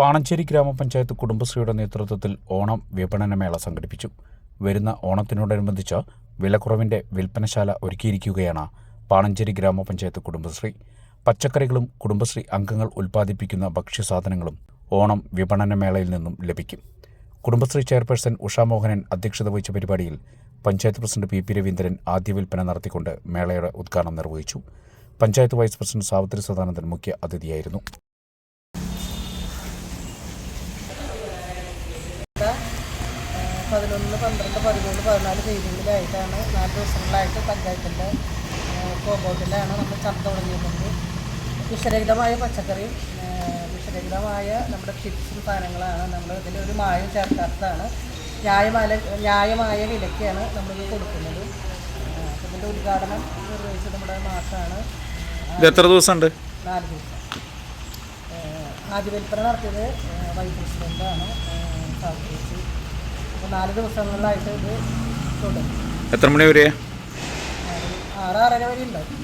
പാണഞ്ചേരി ഗ്രാമപഞ്ചായത്ത് കുടുംബശ്രീയുടെ നേതൃത്വത്തിൽ ഓണം വിപണനമേള സംഘടിപ്പിച്ചു. വരുന്ന ഓണത്തിനോടനുബന്ധിച്ച് വിലക്കുറവിന്റെ വിൽപ്പനശാല ഒരുക്കിയിരിക്കുകയാണ് പാണഞ്ചേരി ഗ്രാമപഞ്ചായത്ത് കുടുംബശ്രീ. പച്ചക്കറികളും കുടുംബശ്രീ അംഗങ്ങൾ ഉൽപ്പാദിപ്പിക്കുന്ന ഭക്ഷ്യസാധനങ്ങളും ഓണം വിപണനമേളയിൽ നിന്നും ലഭിക്കും. കുടുംബശ്രീ ചെയർപേഴ്സൺ ഉഷാമോഹനൻ അധ്യക്ഷത വഹിച്ച പരിപാടിയിൽ panchayat president P. P. Raveendran ആദ്യ വിൽപ്പന നടത്തിക്കൊണ്ട് മേളയുടെ ഉദ്ഘാടനം നിർവഹിച്ചു. പഞ്ചായത്ത് വൈസ് പ്രസിഡന്റ് സാവിത്രി സദാനന്ദൻ മുഖ്യ അതിഥിയായിരുന്നു. പതിനൊന്ന് പന്ത്രണ്ട് പതിമൂന്ന് പതിനാല് തീയതികളിലായിട്ടാണ് നാല് ദിവസങ്ങളിലായിട്ട് പഞ്ചായത്തിന്റെ കോമ്പൗണ്ടിലാണ് നമ്മൾ ചന്ത തുടങ്ങിയിട്ടുണ്ട് വിഷരഹിതമായ പച്ചക്കറിയും വിഷരഹിതമായ നമ്മുടെ ചിപ്സും സാധനങ്ങളാണ് നമ്മൾ ഇതിലൊരു മായം ചേർക്കാത്തതാണ്. ന്യായമായ ന്യായമായ വിലയ്ക്കാണ് നമ്മളിത് കൊടുക്കുന്നത്. ഇതിന്റെ ഉദ്ഘാടനം നിർവഹിച്ചത് നമ്മുടെ മാസമാണ് എത്ര ദിവസമുണ്ട്? നാല് ദിവസം. ആദ്യ വിൽപ്പന നടത്തിയത് വൈ പ്രസിഡന്റാണ് സാധിച്ചു നാല് ദിവസങ്ങളിലായിട്ട് ഇത് തുടരും. എത്ര മണി വരെ? ആറ് ആറ് ആറര വരെ ഉണ്ടാവും.